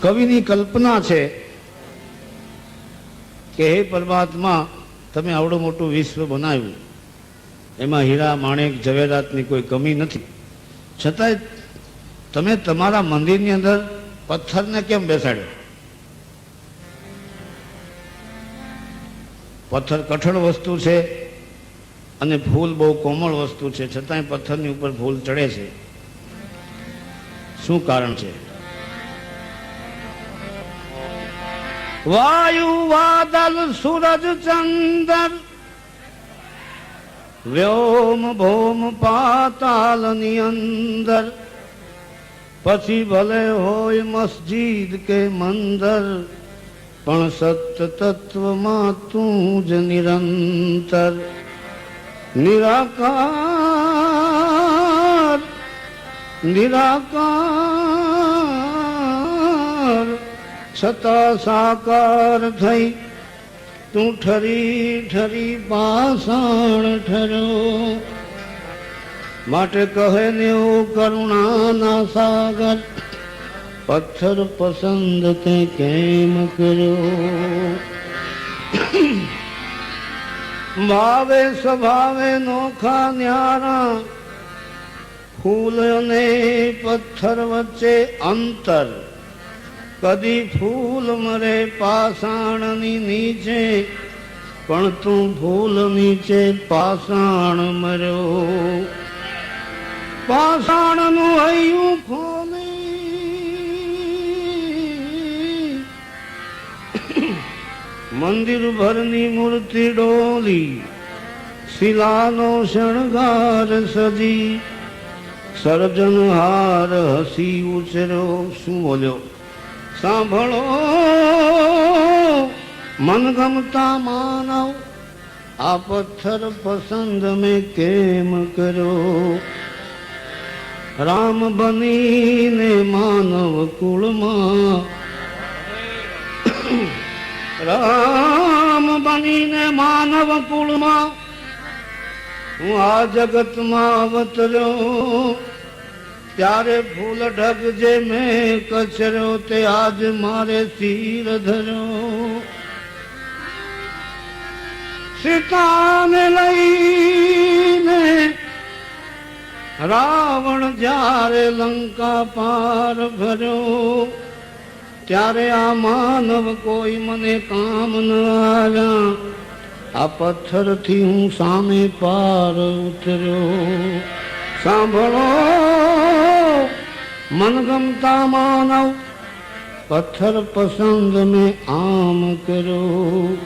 કવિની કલ્પના છે કે હે પરમાત્મા, તમે આવડું મોટું વિશ્વ બનાવ્યું. એમાં હીરા, માણેક, ઝવેરાતની કોઈ કમી નથી. છતાંય તમે તમારા મંદિરની અંદર પથ્થરને કેમ બેસાડ્યો? પથ્થર કઠણ વસ્તુ છે અને ફૂલ બહુ કોમળ વસ્તુ છે. છતાંય પથ્થરની ઉપર ફૂલ ચડે છે. શું કારણ છે? વાયુ વાદલ સૂરજ ચંદ્ર વ્યોમ ભોમ પાતાલની અંદર પછી ભલે હોય મસ્જિદ કે મંદર પણ સત્ય તત્વમાં તું જ નિરંતર નિરાકાર નિરાકાર છતાં સાકાર થઈ. તું ઠરી ઠરી પાષાણ ઠરો માટે કહે ને કરુણાના સાગર. પથ્થર પસંદ તે કેમ કર્યો? ભાવે સ્વભાવે નોખા ન્યારા. ફૂલ અને પથ્થર વચ્ચે અંતર. કદી ફૂલ મરે પાષાણની નીચે, પણ તું ફૂલ નીચે પાષાણ મર્યો. પાષાણનું હૈયું ખોલી મંદિર ભરની મૂર્તિ ડોલી, શિલાનો શણગાર સજી, સર્જનહાર હસી ઉછર્યો, શું બોલ્યો? સાંભળો. મનગમતા માનવ, આ પથ્થર પસંદ મેં કેમ કરો રામ બનીને માનવ કુળમાં. રામ બનીને માનવ કુળમાં. હું આ જગતમાં અવતર્યો. ત્યારે ફૂલ ઢગ જે મેં કચર્યો તે આજ મારે શીર ધર્યો સીતાને લઈને રાવણ જ્યારે લંકા પાર ભર્યો ત્યારે આ માનવ કોઈ મને કામ ન આવ્યા આ પથ્થરથી હું સામે પાર ઉતર્યો સાંભળો. મનગમતા માનવ પથ્થર પસંદ મેં આમ કર્યો